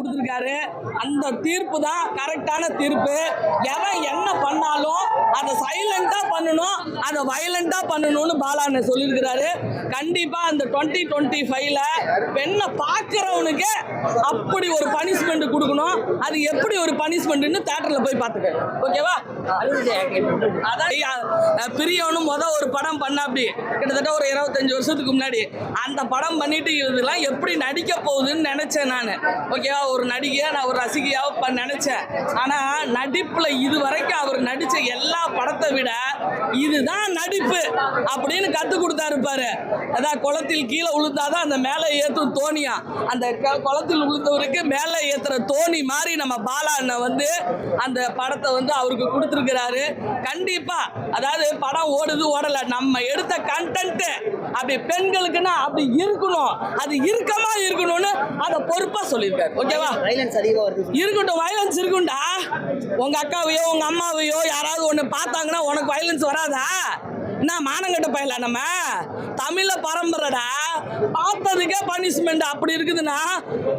கொடுத்துருக்காரு. அந்த தீர்ப்பு தான் கரெக்டான தீர்ப்பு. எவன் என்ன பண்ணாலும் அதை சைலண்டாக பண்ணணும். அதை வயலண்டாக பண்ணணும்னு பாலாண்ண சொல்லியிருக்கிறாரு. கண்டிப்பாக அந்த டுவெண்ட்டி டுவெண்ட்டி ஃபைவ்ல பெண்ணை பார்க்குறவனுக்கு அப்படி ஒரு பனிஷ்மெண்ட் கொடுக்கணும். அது எப்படி ஒரு பனிஷ்மெண்ட்னு தேட்டரில் போய் பார்த்துக்க ஓகேவா அதான் பிரியவனும் முத ஒரு படம் பண்ண அப்படி. கிட்டத்தட்ட ஒரு இருபத்தஞ்சு வருஷத்துக்கு முன்னாடி. அந்த படம் பண்ணிட்டு இதெல்லாம் எப்படி நடிக்க போகுதுன்னு நினைச்சேன் நான். ஓகேவா ஒரு நடிகையாக நான் ஒரு ரசிகையாக ப- நினைச்சேன். ஆனால் நடிப்பில் இது வரைக்கும் அவர் நடித்த எல்லா படத்தை விட இதுதான் நடிப்பு அப்படின்னு கத்து கொடுத்தாரு பாரு. அதான் குளத்தில் கீழே உளுந்தாதான் அந்த மேலே ஏற்றும் தோணியா. அந்த க- குளத்தில் உளுந்தவருக்கு மேலே ஏத்துற தோணி மாதிரி நம்ம பாலா அண்ணன் வந்து அந்த படத்தை வந்து அவருக்கு கொடுத்துருக்கிறாரு. கண்டிப்பா அதாவது படம் ஓடுது ஓடல. நம்ம எடுத்த கண்டென்ட்டு அப்படி பெண்களுக்குன்னா அப்படி இருக்கணும். அது இறுக்கமா இருக்கணும்னு அதை பொறுப்பா சொல்லியிருக்காரு. ஓகேவா? வைலன்ஸ் அதிகமாக வருது. இருக்கட்டும் வயலன்ஸ் இருக்கும்டா. உங்க அக்காவையோ உங்க அம்மாவையோ யாராவது ஒன்று பார்த்தாங்கன்னா உனக்கு வயலன்ஸ் வராதா? என்ன மானங்கட்ட பயில நம்ம? தமிழ பரம்பரைடா. பார்த்ததுக்கே பனிஷ்மெண்ட் அப்படி இருக்குதுன்னா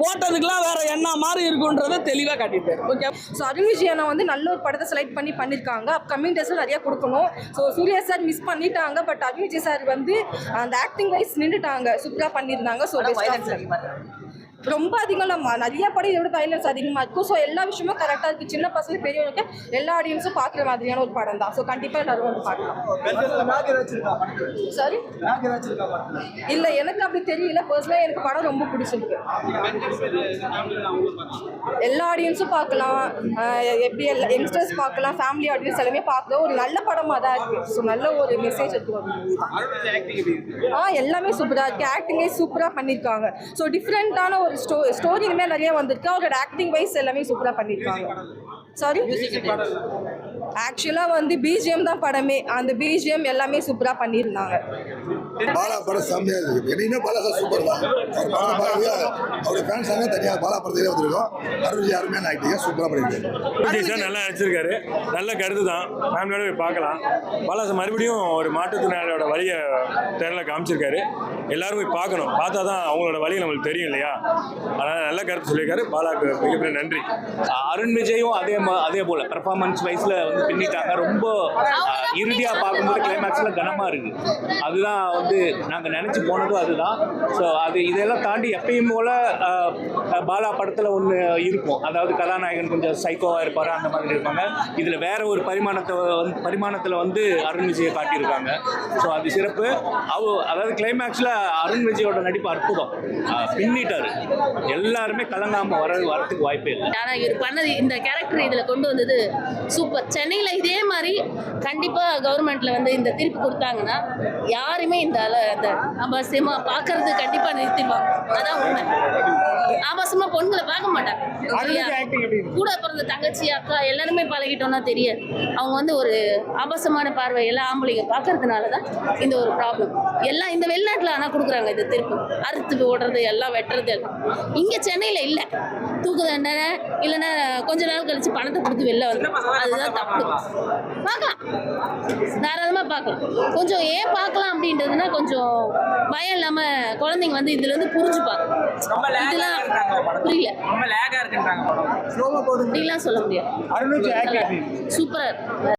போட்டதுக்கெல்லாம் வேற என்ன மாதிரி இருக்குன்றத தெளிவாக காட்டிட்டு ஓகே ஸோ அருண் விஜயனை வந்து நல்ல ஒரு படத்தை செலக்ட் பண்ணி பண்ணியிருக்காங்க அப்கமிங் டேஸில் நிறைய கொடுக்கணும். ஸோ சூர்யா சார் மிஸ் பண்ணிட்டாங்க. பட் அருண் விஜய் சார் வந்து அந்த ஆக்டிங் வைஸ் நின்றுட்டாங்க சூப்பராக பண்ணியிருந்தாங்க ஸோ அதிகமாக ரொம்ப அதிகம் நிறைய படம் இதை விட வைலன்ஸ் அதிகமாக இருக்கும். ஸோ எல்லா விஷயமும் கரெக்டாக இருக்குது சின்ன பசங்க பெரியவங்களுக்கு எல்லா ஆடியன்ஸும் பார்க்குற மாதிரியான ஒரு படம் தான். ஸோ கண்டிப்பாக எல்லாரும் வந்து பார்க்கலாம். சாரி இல்லை எனக்கு அப்படி தெரியல. பர்சனலாக எனக்கு படம் ரொம்ப பிடிச்சிருக்கு. எல்லா ஆடியன்ஸும் பார்க்கலாம். எப்படி எல்லா யங்ஸ்டர்ஸ் பார்க்கலாம். ஃபேமிலி ஆடியன்ஸ் எல்லாமே பார்க்கலாம். ஒரு நல்ல படமாக தான் இருக்குது ஸோ நல்ல ஒரு மெசேஜ் இருக்கு. ஆ எல்லாமே சூப்பராக இருக்குது ஆக்டிங்கே சூப்பராக பண்ணியிருக்காங்க ஸோ டிஃப்ரெண்ட்டான ஒரு ஸ்டோ ஸ்டோரி இனிமேல் நிறைய வந்திருக்கு. அவரோட ஆக்டிங் வைஸ் எல்லாமே சூப்பராக பண்ணியிருக்காங்க. சாரி ஆக்சுவலாக வந்து பிஜிஎம் தான் படமே. அந்த பிஜிஎம் எல்லாமே சூப்பராக பண்ணியிருந்தாங்க. பாலா படம் செம்மையா இருக்கு என்னைக்குமே பாலா சார் சூப்பர் தான். அவர் படம் பார்க்கவே அவருடைய ஃபேன்ஸ் அங்கே தனியாக பாலா படத்திலே வந்திருக்கோம் அருள் அருமையான ஆக்டிங்க சூப்பராக சார் நல்லா நடிச்சிருக்காரு. நல்ல கருத்து தான். ஃபேமிலியோட போய் பார்க்கலாம். பாலாசன் மறுபடியும் ஒரு மாற்றுத்திறனாளியோட வழியை திரையில காமிச்சிருக்காரு. எல்லாரும் போய் பார்க்கணும். பார்த்தா தான் அவங்களோட வழி நம்மளுக்கு தெரியும் இல்லையா? அதனால் நல்ல கருத்து சொல்லியிருக்காரு. பாலாக்கு மிகப்பெரிய நன்றி. அருண் விஜயும் அதே மா- அதே போல. பெர்ஃபார்மன்ஸ் வைஸ்ல வந்து பின்னிட்டாங்க. ரொம்ப அஹ், இறுதியா பார்க்கும்போது கிளைமேக்ஸ்ல கனமா இருக்கு. அதுதான் வந்து நாங்கள் நினச்சி போனதும் அதுதான். ஸோ அது இதெல்லாம் தாண்டி எப்பயும் போல் பாலா படத்தில் ஒன்று இருக்கும். அதாவது கதாநாயகன் கொஞ்சம் சைக்கோவாக இருப்பார் அந்த மாதிரி இருப்பாங்க. இதில் வேற ஒரு பரிமாணத்தை வந்து பரிமாணத்தில் வந்து அருண் விஜயை காட்டியிருக்காங்க. ஸோ அது சிறப்பு. அவ அதாவது கிளைமேக்ஸில் அருண் விஜயோட நடிப்பு அற்புதம். பின்னிட்டார். எல்லாருமே கலங்காமல் வர வரத்துக்கு வாய்ப்பே இல்லை. ஆனால் இவர் பண்ணது இந்த கேரக்டர் இதில் கொண்டு வந்தது சூப்பர் சென்னையில் இதே மாதிரி கண்டிப்பாக கவர்மெண்ட்டில் வந்து இந்த தீர்ப்பு கொடுத்தாங்கன்னா யாருமே இந்த அல- அந்த ஆபாசியமாக பார்க்கறது கண்டிப்பாக நிறுத்திடுவாங்க. அதான் உண்மை. ஆபாசமாக பொண்ணுங்களை பார்க்க மாட்டாங்க? கூட பிறந்த தங்கச்சி அக்கா எல்லாருமே பழகிட்டோம்னா தெரியாது. அவங்க வந்து ஒரு ஆபாசமான பார்வை எல்லா ஆம்பளைங்க பார்க்கறதுனால தான் இந்த ஒரு ப்ராப்ளம் எல்லாம் இந்த வெளிநாட்டில் ஆனால் கொடுக்குறாங்க இந்த தீர்ப்பு அறுத்து ஓடுறது எல்லாம் வெட்டுறது எல்லாம். இங்கே சென்னையில் இல்லை. தூக்கு தண்டனை இல்லைன்னா கொஞ்ச நாள் கழிச்சு பணத்தை கொடுத்து வெளில வந்து அதுதான் தப்பு. பார்க்கலாம். தாராளமாக பார்க்கலாம். கொஞ்சம் ஏன் பார்க்கலாம் அப்படின்றதுனா கொஞ்சம் பயம் இல்லாமல் குழந்தைங்க வந்து இதுல இருந்து புரிஞ்சுப்பாங்க. இதெல்லாம் புரியல. ரொம்ப லேகா இருக்குன்றாங்க படம். அப்படிலாம் சொல்ல முடியாது. சூப்பராக